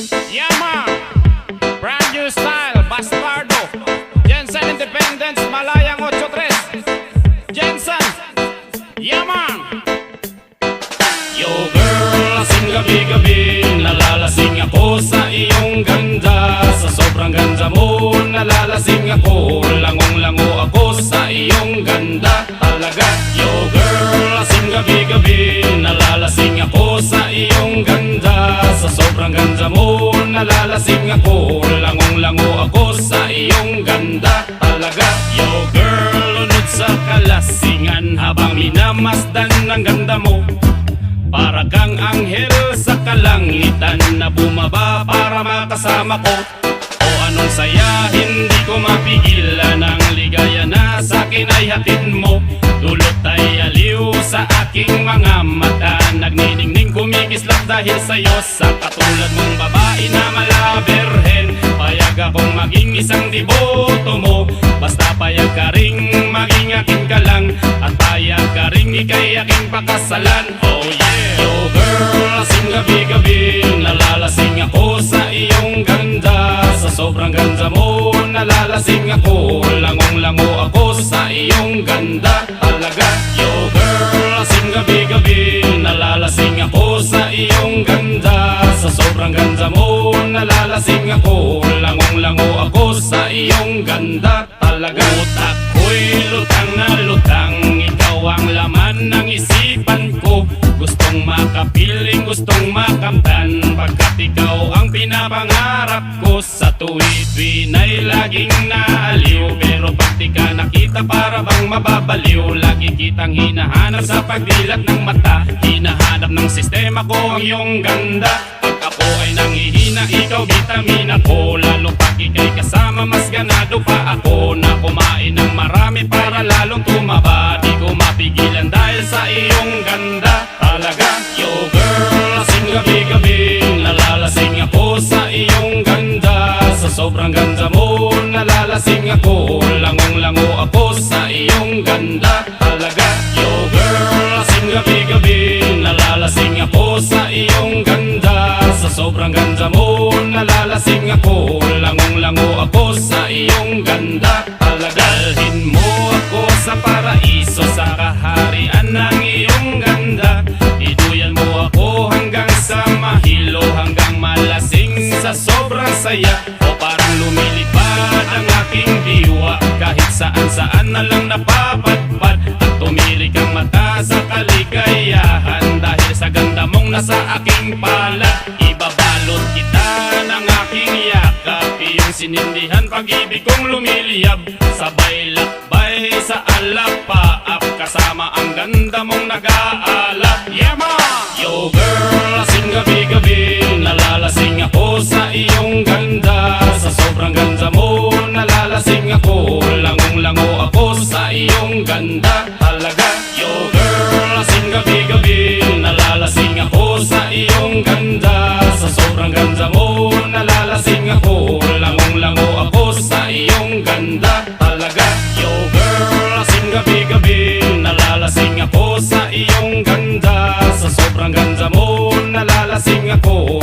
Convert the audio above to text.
Yeah. Brand new style, bastardo. Jensen Independence, Malayan 83. Jensen. Yeah. Yo, girl, sing a big, big. Nalalasing ako. Langong-lango ako sa iyong ganda. Talaga Yo girl, lunod sa kalasingan. Habang minamasdan ang ganda mo para kang anghel sa kalangitan na bumaba para makasama ko. O anong saya, hindi ko mapigilan. Ang ligaya na sa akin ay hatid mo. Dulot ay aliw sa aking mga mata dahil sa'yo Sa katulad mong babae na malaberhen. Payag akong maging isang diboto mo Basta payag ka ring maging akin ka lang At payag ka ring ikay aking pakasalan. Oh yeah. Yo girl, lasing gabi-gabi Nalalasing ako sa iyong ganda. Sa sobrang ganda mo Nalalasing ako Langong-lango ako sa iyong ganda. Talaga Yo girl, lasing gabi-gabi sa iyong ganda. Sa sobrang ganda mo Nalalasing ako. Langong-lango ako sa iyong ganda. Talaga Utak ko'y lutang na lutang. Ikaw ang laman ng isipan ko. Gustong makapiling, gustong makamtan. Pagkat ikaw ang pinapangarap ko. Sa tuwid-tuwin ay laging naaliw. Pero pag ka nakita para bang mababaliw. Lagi kitang hinahanap sa pagdilat ng mata. Ng sistema ko ang iyong ganda. Pag ako ay nangihina, ikaw vitamina ko Lalo pag ikay kasama, mas ganado pa ako Na kumain ng marami para lalong tumaba. Di ko mapigilan dahil sa iyong ganda. Talaga, yo girl, lasing gabi-gabi Nalalasing ako sa iyong ganda. Sa sobrang ganda mo, nalalasing ako saya. O parang lumilipad ang aking diwa. Kahit saan-saan na lang napapadpad. At tumirik ang mata sa kaligayahan. Dahil sa ganda mong nasa aking pala Ibabalot kita ng aking yakap. Iyong sinindihan pag-ibig kong lumiliyab. Sabay lakbay sa alapaap. Kasama ang ganda mong nag assim a cor